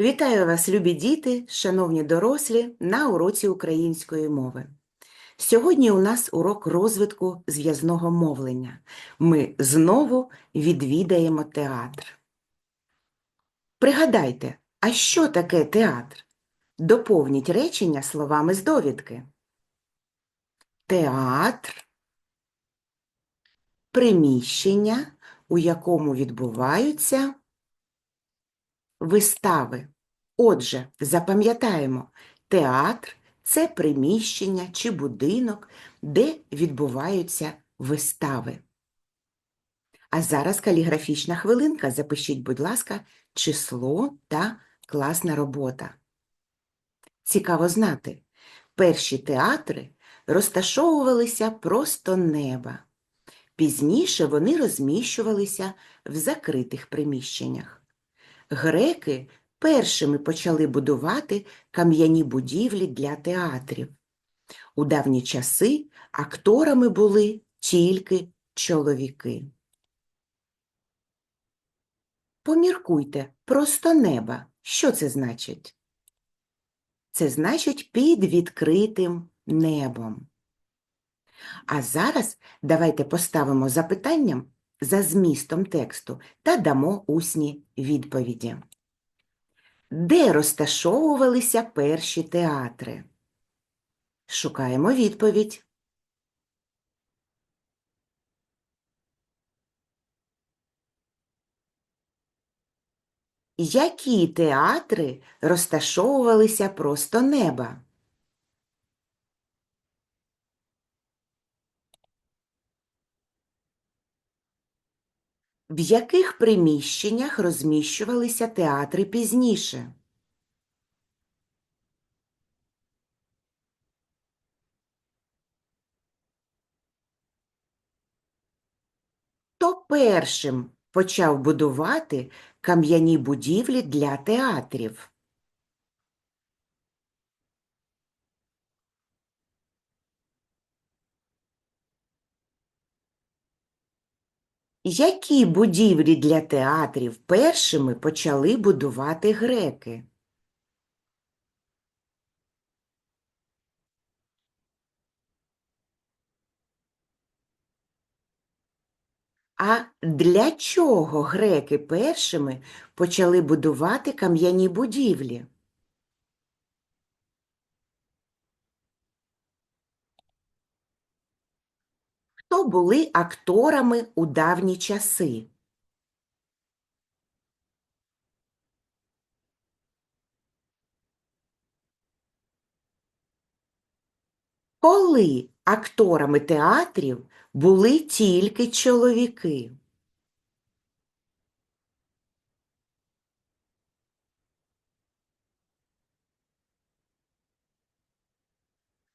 Вітаю вас, любі діти, шановні дорослі, на уроці української мови. Сьогодні у нас урок розвитку зв'язного мовлення. Ми знову відвідаємо театр. Пригадайте, а що таке театр? Доповніть речення словами з довідки. Театр – приміщення, у якому відбуваються вистави. Отже, запам'ятаємо, театр це приміщення чи будинок, де відбуваються вистави. А зараз каліграфічна хвилинка. Запишіть, будь ласка, число та класна робота. Цікаво знати, перші театри розташовувалися просто неба. Пізніше вони розміщувалися в закритих приміщеннях. Греки першими почали будувати кам'яні будівлі для театрів. У давні часи акторами були тільки чоловіки. Поміркуйте, просто неба. Що це значить? Це значить під відкритим небом. А зараз давайте поставимо запитанням за змістом тексту та дамо усні відповіді. Де розташовувалися перші театри? Шукаємо відповідь. Які театри розташовувалися просто неба? В яких приміщеннях розміщувалися театри пізніше? Хто першим почав будувати кам'яні будівлі для театрів? Які будівлі для театрів першими почали будувати греки? А для чого греки першими почали будувати кам'яні будівлі? Були акторами у давні часи? Коли акторами театрів були тільки чоловіки?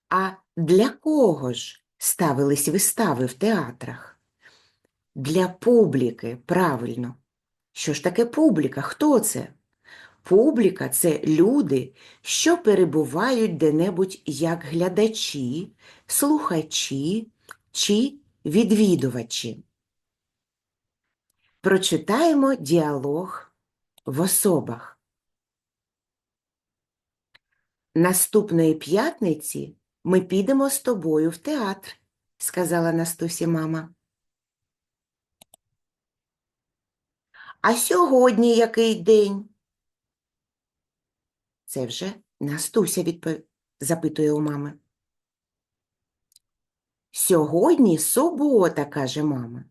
А для кого ж ставились вистави в театрах? Для публіки, правильно. Що ж таке публіка? Хто це? Публіка це люди, що перебувають де-небудь як глядачі, слухачі чи відвідувачі. Прочитаємо діалог в особах. Наступної п'ятниці ми підемо з тобою в театр, сказала Настусі мама. А сьогодні який день? Це вже Настуся відпов... запитує у мами. Сьогодні субота, каже мама.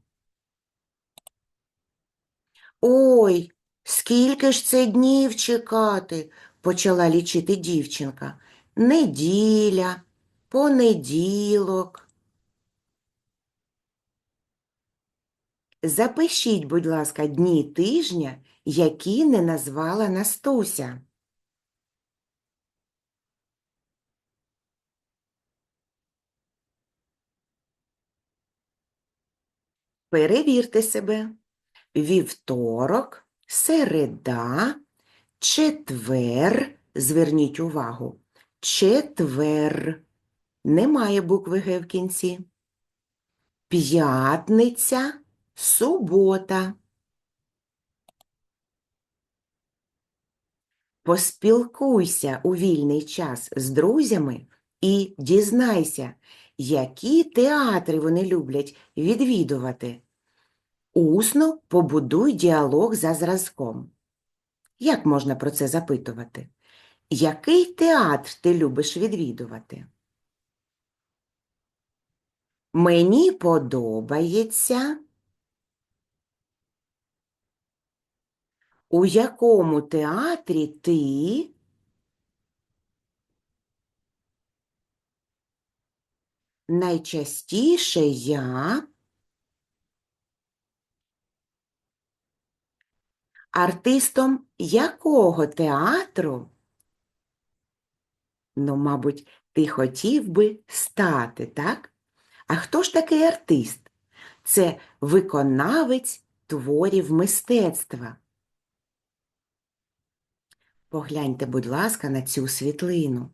Ой, скільки ж це днів чекати, почала лічити дівчинка. Неділя, понеділок. Запишіть, будь ласка, дні тижня, які не назвала Настуся. Перевірте себе. Вівторок, середа, четвер. Зверніть увагу. Четвер. Немає букви Г в кінці. П'ятниця, субота. Поспілкуйся у вільний час з друзями і дізнайся, які театри вони люблять відвідувати. Усно побудуй діалог за зразком. Як можна про це запитувати? Який театр ти любиш відвідувати? Мені подобається. У якому театрі ти найчастіше я артистом якого театру? Ну, мабуть, ти хотів би стати, так? А хто ж такий артист? Це виконавець творів мистецтва. Погляньте, будь ласка, на цю світлину.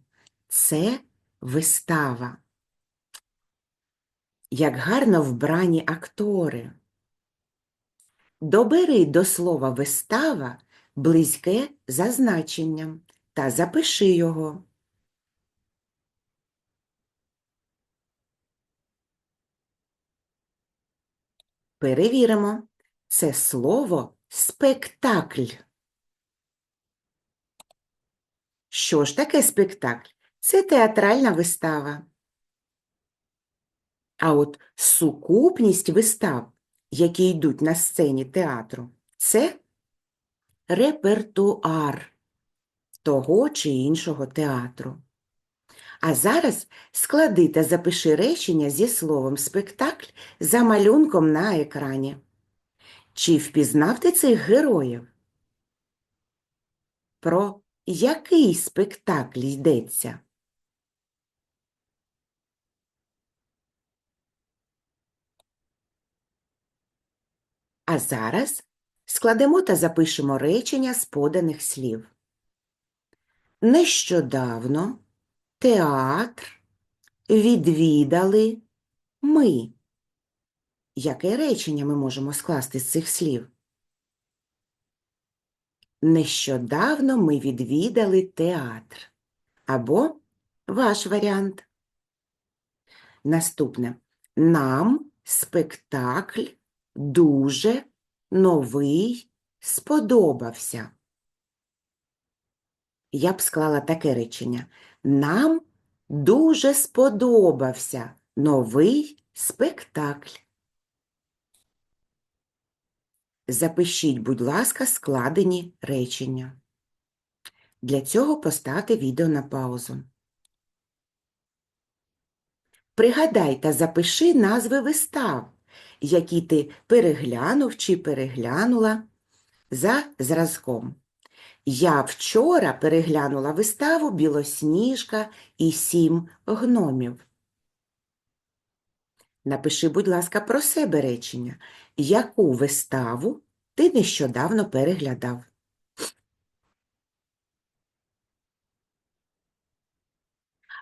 Це вистава. Як гарно вбрані актори. Добери до слова вистава близьке за значенням та запиши його. Перевіримо. Це слово спектакль. Що ж таке спектакль? Це театральна вистава. А от сукупність вистав, які йдуть на сцені театру, це репертуар того чи іншого театру. А зараз склади та запиши речення зі словом спектакль за малюнком на екрані. Чи впізнав ти цих героїв? Про який спектакль йдеться? А зараз складемо та запишемо речення з поданих слів. Нещодавно театр відвідали ми. Яке речення ми можемо скласти з цих слів? Нещодавно ми відвідали театр. Або ваш варіант. Наступне. Нам спектакль дуже новий сподобався. Я б склала таке речення. Нам дуже сподобався новий спектакль. Запишіть, будь ласка, складені речення. Для цього поставте відео на паузу. Пригадай та запиши назви вистав, які ти переглянув чи переглянула за зразком. Я вчора переглянула виставу Білосніжка і сім гномів. Напиши, будь ласка, про себе речення. Яку виставу ти нещодавно переглядав?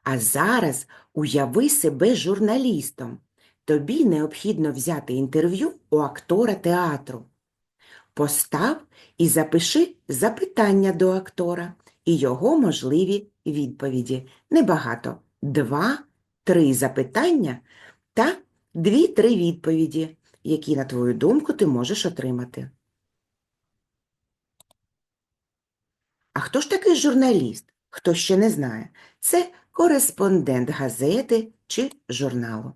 А зараз уяви себе журналістом. Тобі необхідно взяти інтерв'ю у актора театру. Постав і запиши запитання до актора і його можливі відповіді. Небагато. Два, три запитання та дві-три відповіді, які, на твою думку, ти можеш отримати. А хто ж такий журналіст? Хто ще не знає? Це кореспондент газети чи журналу.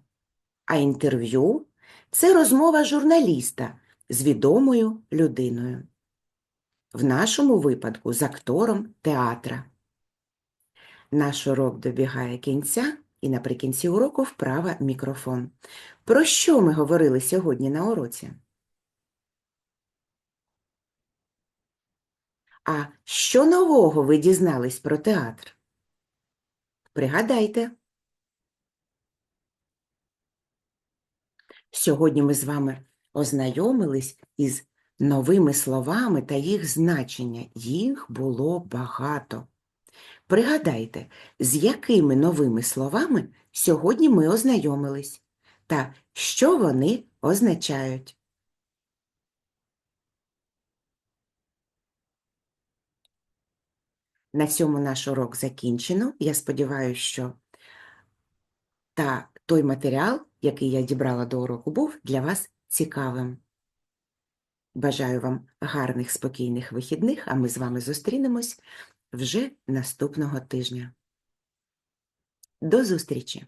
А інтерв'ю це розмова журналіста з відомою людиною. В нашому випадку з актором театра. Наш урок добігає кінця, і наприкінці уроку вправа мікрофон. Про що ми говорили сьогодні на уроці? А що нового ви дізнались про театр? Пригадайте. Сьогодні ми з вами ознайомились із новими словами та їх значення. Їх було багато. Пригадайте, з якими новими словами сьогодні ми ознайомились та що вони означають. На цьому наш урок закінчено. Я сподіваюся, що та той матеріал, який я дібрала до уроку, був для вас цікавим. Бажаю вам гарних спокійних вихідних, а ми з вами зустрінемось вже наступного тижня. До зустрічі!